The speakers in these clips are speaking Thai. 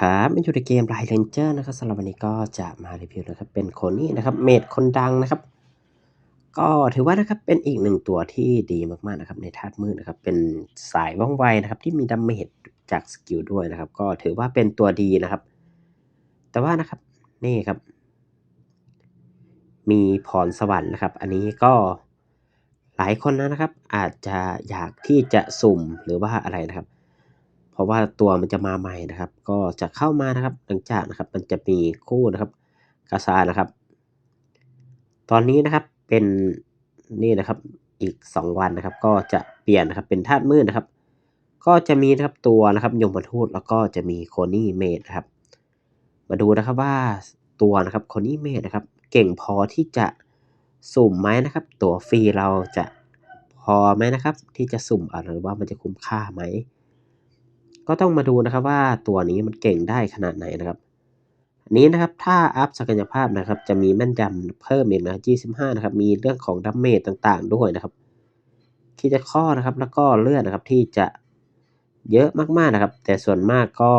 ครับมันอยู่ในเกม Line Ranger นะครับสำหรับวันนี้ก็จะมารีวิวนะครับ เป็นโคนี่นะครับ เมดคนดังนะครับ ก็ถือว่านะครับเป็นอีกหนึ่งตัวที่ดีมากๆนะครับ ในธาตุมืดนะครับ เป็นสายว่องไวนะครับ ที่มีดาเมจจากสกิลด้วยนะครับ ก็ถือว่าเป็นตัวดีนะครับ แต่ว่านะครับนี่ครับ มีพรสวรรค์นะครับ อันนี้ก็หลายคนนะครับ อาจจะอยากที่จะสุ่มหรือว่าอะไรนะครับ เพราะว่าตัวมันจะมาใหม่นะครับ ก็จะเข้ามานะครับ หลังจากนะครับ มันจะมีคู่นะครับกาซานะครับ ตอนนี้นะครับเป็นนี่นะครับอีก 2 วันนะครับ ก็จะเปลี่ยนนะครับเป็นธาตุมืดนะครับ ก็จะมีนะครับตัวนะครับยมทูตแล้วก็จะมีโคนี่เมดนะครับ มาดูนะครับว่าตัวนะครับโคนี่เมดนะครับ เก่งพอที่จะสุ่มไหมนะครับ ตัวฟรีเราจะพอไหมนะครับ ที่จะสุ่มหรือว่ามันจะคุ้มค่าไหม ก็ต้องมาดูนะครับว่าตัวนี้มันเก่งได้ขนาดไหนนะครับอันนี้นะครับถ้าอัพศักยภาพนะครับจะมีแม่นยำเพิ่มอีกนะ25นะครับมีเรื่องของดาเมจต่างๆ ด้วยนะครับที่จะข้อนะครับแล้วก็เลือดนะครับที่จะเยอะมากๆนะครับ แต่ส่วนมากก็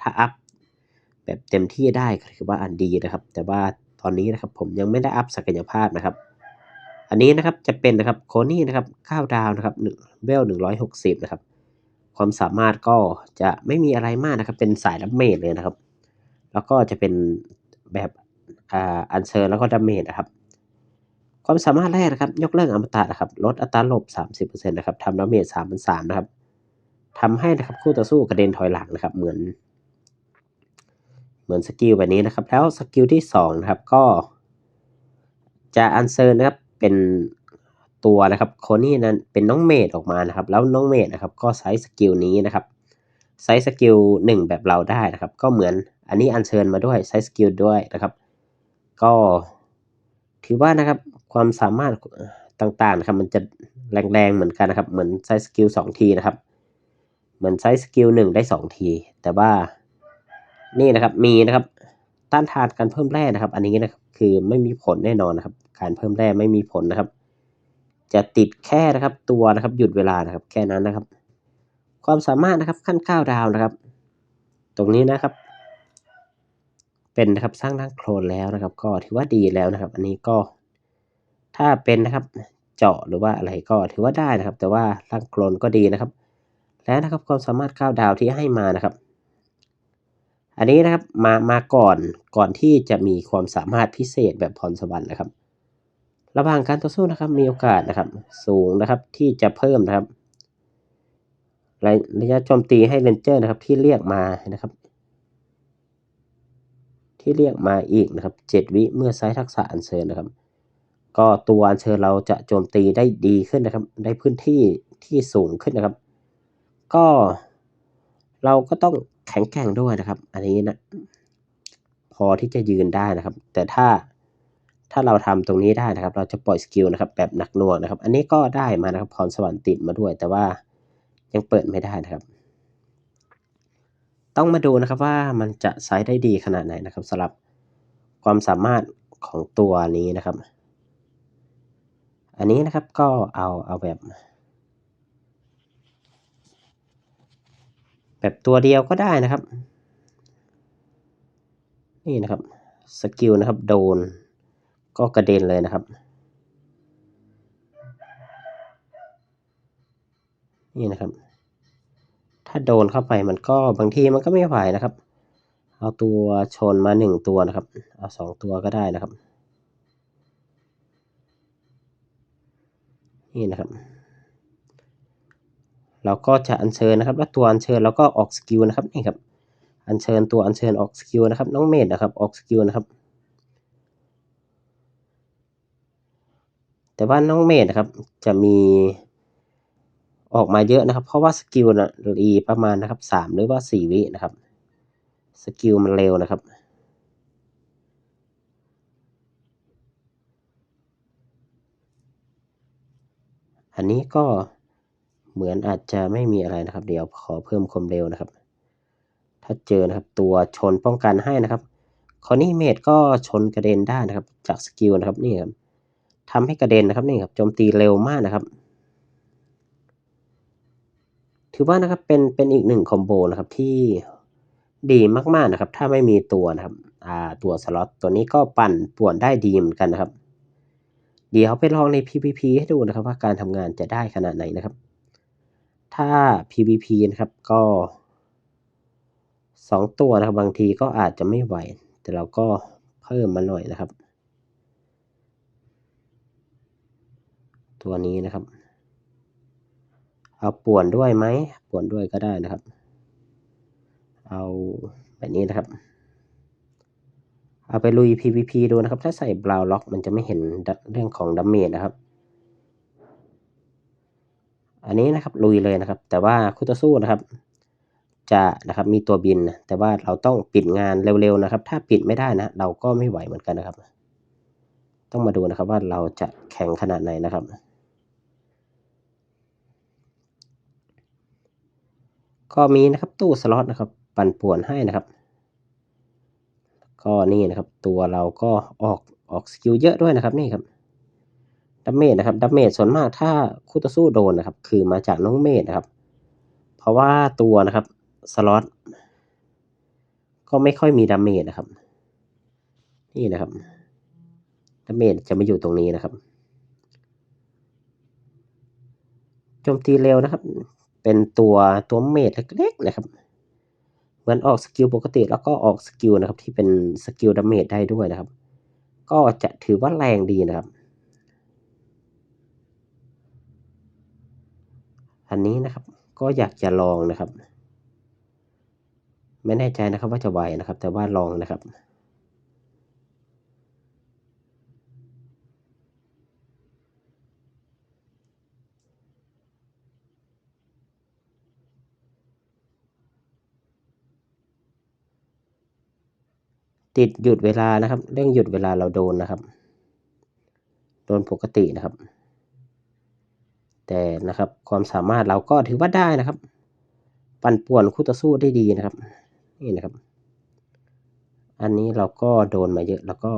ถ้าอัพแบบเต็มที่ได้ก็ถือว่าอันดีนะครับ แต่ว่าตอนนี้นะครับผมยังไม่ได้อัพศักยภาพนะครับ อันนี้นะครับจะเป็นนะครับโคนี่นะครับ9ดาวนะครับเวล160 นะครับ ความสามารถก็จะไม่มีอะไรมากนะครับ เป็นสายดาเมจเลยนะครับ แล้วก็จะเป็นแบบอ่าอันเชิญแล้วก็ดาเมจนะครับ ความสามารถแรกนะครับ ยกเลิกอมตะนะครับ ลดอัตราหลบ 30%นะครับทำดาเมจ3,300นะครับทำให้นะครับคู่ต่อสู้กระเด็นถอยหลังนะครับ เหมือน เหมือนสกิลแบบนี้นะครับ แล้วสกิลที่2นะครับก็จะอันเชิญนะครับเป็น ตัวนะครับโคนี่นั้นเป็นน้องเมดออกมานะครับ แล้วน้องเมดนะครับก็ใช้สกิลนี้นะครับใช้สกิลหนึ่งแบบเราได้นะครับ ก็เหมือนอันนี้อัญเชิญมาด้วยใช้สกิลด้วยนะครับ ก็ถือว่านะครับความสามารถต่างๆนะครับมันจะแรงๆเหมือนกันนะครับ เหมือนใช้สกิลสองทีนะครับ เหมือนใช้สกิลหนึ่งได้สองที แต่ว่านี่นะครับมีนะครับต้านทานการเพิ่มแร่นะครับ อันนี้นะครับคือไม่มีผลแน่นอนนะครับ การเพิ่มแร่ไม่มีผลนะครับ จะติดแค่นะครับตัวนะครับหยุดเวลานะครับแค่นั้นนะครับ ความสามารถนะครับขั้น9ดาวนะครับ ตรงนี้นะครับ เป็นนะครับสร้างร่างโคลนแล้วนะครับ ก็ถือว่าดีแล้วนะครับ อันนี้ก็ถ้าเป็นนะครับเจาะหรือว่าอะไรก็ถือว่าได้นะครับ แต่ว่าร่างโคลนก็ดีนะครับ แล้วนะครับความสามารถ9ดาวที่ให้มานะครับ อันนี้นะครับมามาก่อนก่อนที่จะมีความสามารถพิเศษแบบพรสวรรค์นะครับ ระหว่างการต่อสู้นะครับมีโอกาสนะครับ สูงนะครับที่จะเพิ่มนะครับ ระยะโจมตีให้เรนเจอร์นะครับที่เรียกมานะครับ ที่เรียกมาอีกนะครับเจ็ดวิเมื่อใช้ทักษะอัญเชิญนะครับ ก็ตัวอัญเชิญเราจะโจมตีได้ดีขึ้นนะครับได้พื้นที่ที่สูงขึ้นนะครับ ก็เราก็ต้องแข็งแกร่งด้วยนะครับ อันนี้นะพอที่จะยืนได้นะครับ แต่ถ้า ถ้าเราทำตรงนี้ได้นะครับ เราจะปล่อยสกิลนะครับแบบหนักหน่วงนะครับ อันนี้ก็ได้มานะครับพรสวรรค์ติดมาด้วย แต่ว่ายังเปิดไม่ได้นะครับ ต้องมาดูนะครับว่ามันจะใช้ได้ดีขนาดไหนนะครับสำหรับความสามารถของตัวนี้นะครับ อันนี้นะครับก็เอาเอาแบบ แบบตัวเดียวก็ได้นะครับ นี่นะครับสกิลนะครับโดน ก็กระเด็นเลยนะครับ นี่นะครับ ถ้าโดนเข้าไปมันก็บางทีมันก็ไม่ไหวนะครับ เอาตัวชนมาหนึ่งตัวนะครับ เอาสองตัวก็ได้นะครับ นี่นะครับเราก็จะอัญเชิญนะครับ แล้วตัวอัญเชิญเราก็ออกสกิลนะครับนี่ครับ อัญเชิญตัวอัญเชิญออกสกิลนะครับ น้องเมดนะครับ ออกสกิลนะครับ แต่ว่าน้องเมดนะครับจะมีออกมาเยอะนะครับ เพราะว่าสกิลนะรีประมาณนะครับสามหรือว่าสี่วินะครับ สกิลมันเร็วนะครับ อันนี้ก็เหมือนอาจจะไม่มีอะไรนะครับ เดี๋ยวขอเพิ่มความเร็วนะครับ ถ้าเจอนะครับตัวชนป้องกันให้นะครับคอนี่เมดก็ชนกระเด็นได้นะครับ จากสกิลนะครับนี่ครับ ทำให้กระเด็นนะครับนี่ครับโจมตีเร็วมากนะครับ ถือว่านะครับเป็นเป็นอีกหนึ่งคอมโบนะครับที่ดีมากๆนะครับ ถ้าไม่มีตัวนะครับตัวสล็อตตัวนี้ก็ปั่นป่วนได้ดีเหมือนกันนะครับ เดี๋ยวไปลองใน PVP ให้ดูนะครับ ว่าการทำงานจะได้ขนาดไหนนะครับ ถ้า PVP นะครับก็ 2 ตัวนะครับบางทีก็อาจจะไม่ไหว แต่เราก็เพิ่มมาหน่อยนะครับ ตัวนี้นะครับ เอาป่วนด้วยไหมป่วนด้วยก็ได้นะครับ เอาแบบนี้นะครับ เอาไปลุย PVP ดูนะครับ ถ้าใส่บราวล็อกมันจะไม่เห็นเรื่องของดาเมจนะครับ อันนี้นะครับลุยเลยนะครับ แต่ว่าคู่ต่อสู้นะครับ จะนะครับมีตัวบินนะแต่ว่าเราต้องปิดงานเร็วๆนะครับ ถ้าปิดไม่ได้นะเราก็ไม่ไหวเหมือนกันนะครับต้องมาดูนะครับว่าเราจะแข็งขนาดไหนนะครับ ก็มีนะครับตู้สล็อตนะครับ ปั่นป่วนให้นะครับ ก็นี่นะครับ ตัวเราก็ออกออกสกิลเยอะด้วยนะครับนี่ครับดาเมจนะครับดาเมจส่วนมากถ้าคู่ต่อสู้โดนนะครับ คือมาจากน้องเมจนะครับ เพราะว่าตัวนะครับสล็อตก็ไม่ค่อยมีดาเมจนะครับ นี่นะครับดาเมจจะมาอยู่ตรงนี้นะครับโจมตีเร็วนะครับ เป็นตัวตัวเมจเล็กๆนะครับ เหมือนออกสกิลปกติแล้วก็ออกสกิลนะครับที่เป็นสกิลดาเมจได้ด้วยนะครับ ก็จะถือว่าแรงดีนะครับ อันนี้นะครับก็อยากจะลองนะครับ ไม่แน่ใจนะครับว่าจะไหวนะครับ แต่ว่าลองนะครับ ติดหยุดเวลานะครับ เรื่องหยุดเวลาเราโดนนะครับ โดนปกตินะครับ แต่นะครับความสามารถเราก็ถือว่าได้นะครับ ปั่นป่วนคู่ต่อสู้ได้ดีนะครับ นี่นะครับ อันนี้เราก็โดนมาเยอะแล้วก็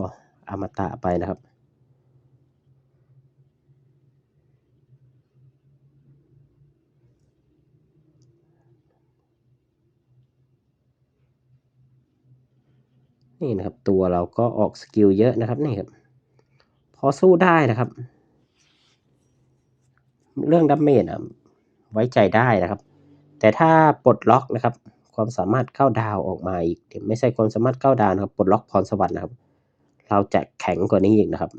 อมตะไปนะครับ นี่นะครับ ตัวเราก็ออกสกิลเยอะนะครับนี่ครับพอสู้ได้นะครับ เรื่องดาเมจอะไว้ใจได้นะครับ แต่ถ้าปลดล็อกนะครับ ความสามารถเข้าดาวออกมาอีกไม่ใช่ความสามารถเข้าดาวนะครับปลดล็อกพรสวรรค์นะครับ เราจะแข็งกว่านี้อีกนะครับ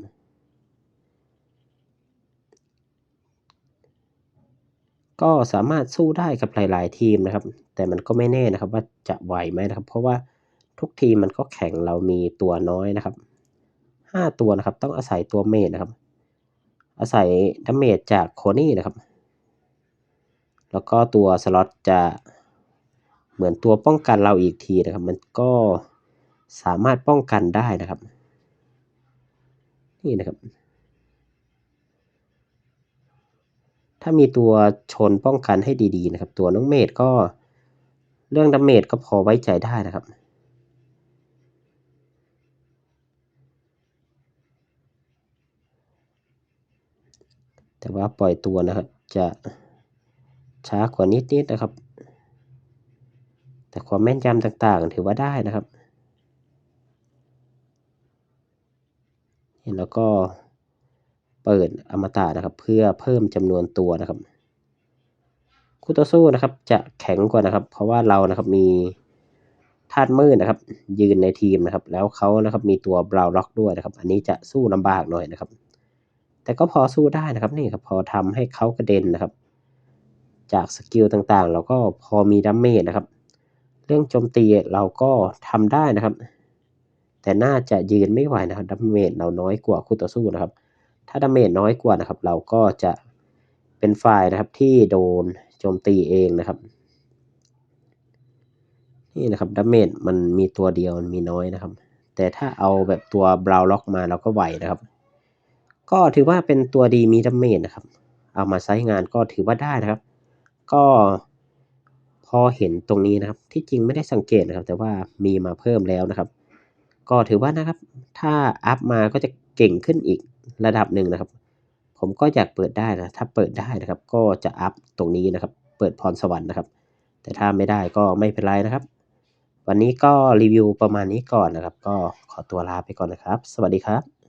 ก็สามารถสู้ได้กับหลาย ๆ ทีมนะครับ แต่มันก็ไม่แน่นะครับ ว่าจะไหวไหมนะครับ เพราะว่า ทุกทีมมันก็แข่งเรามีตัวน้อยนะครับห้าตัวนะครับ ต้องอาศัยตัวเมจนะครับ อาศัยดาเมจจากโคนี่นะครับ แล้วก็ตัวสล็อตจะเหมือนตัวป้องกันเราอีกทีนะครับ มันก็สามารถป้องกันได้นะครับ นี่นะครับ ถ้ามีตัวชนป้องกันให้ดีๆนะครับ ตัวน้องเมดก็เรื่องดาเมจก็พอไว้ใจได้นะครับ แต่ว่าปล่อยตัวนะครับ จะช้ากว่านิดๆนะครับ แต่ความแม่นยำต่างๆ ถือว่าได้นะครับแล้วก็เปิดอมตะนะครับ เพื่อเพิ่มจำนวนตัวนะครับคู่ต่อสู้นะครับ จะแข็งกว่านะครับ เพราะว่าเรานะครับมีธาตุมืดนะครับ ยืนในทีมนะครับ แล้วเขานะครับมีตัวบราวล็อกด้วยนะครับ อันนี้จะสู้ลำบากหน่อยนะครับ แต่ก็พอสู้ได้นะครับนี่ครับพอทำให้เขากระเด็นนะครับ จากสกิลต่างๆ เราก็พอมีดาเมจนะครับ เรื่องโจมตีเราก็ทำได้นะครับ แต่น่าจะยืนไม่ไหวนะครับดาเมจเราน้อยกว่าคู่ต่อสู้นะครับ ถ้าดาเมจน้อยกว่านะครับ เราก็จะเป็นฝ่ายนะครับที่โดนโจมตีเองนะครับนี่นะครับดาเมจมันมีตัวเดียวมันมีน้อยนะครับ แต่ถ้าเอาแบบตัวบราวล็อกมาเราก็ไหวนะครับ ก็ถือว่าเป็นตัวดีมีดาเมจนะครับ เอามาใช้งานก็ถือว่าได้นะครับ ก็พอเห็นตรงนี้นะครับ ที่จริงไม่ได้สังเกตนะครับ แต่ว่ามีมาเพิ่มแล้วนะครับ ก็ถือว่านะครับ ถ้าอัพมาก็จะเก่งขึ้นอีกระดับหนึ่งนะครับ ผมก็อยากเปิดได้นะถ้าเปิดได้นะครับ ก็จะอัพตรงนี้นะครับ เปิดพรสวรรค์นะครับ แต่ถ้าไม่ได้ก็ไม่เป็นไรนะครับ วันนี้ก็รีวิวประมาณนี้ก่อนนะครับ ก็ขอตัวลาไปก่อนนะครับ สวัสดีครับ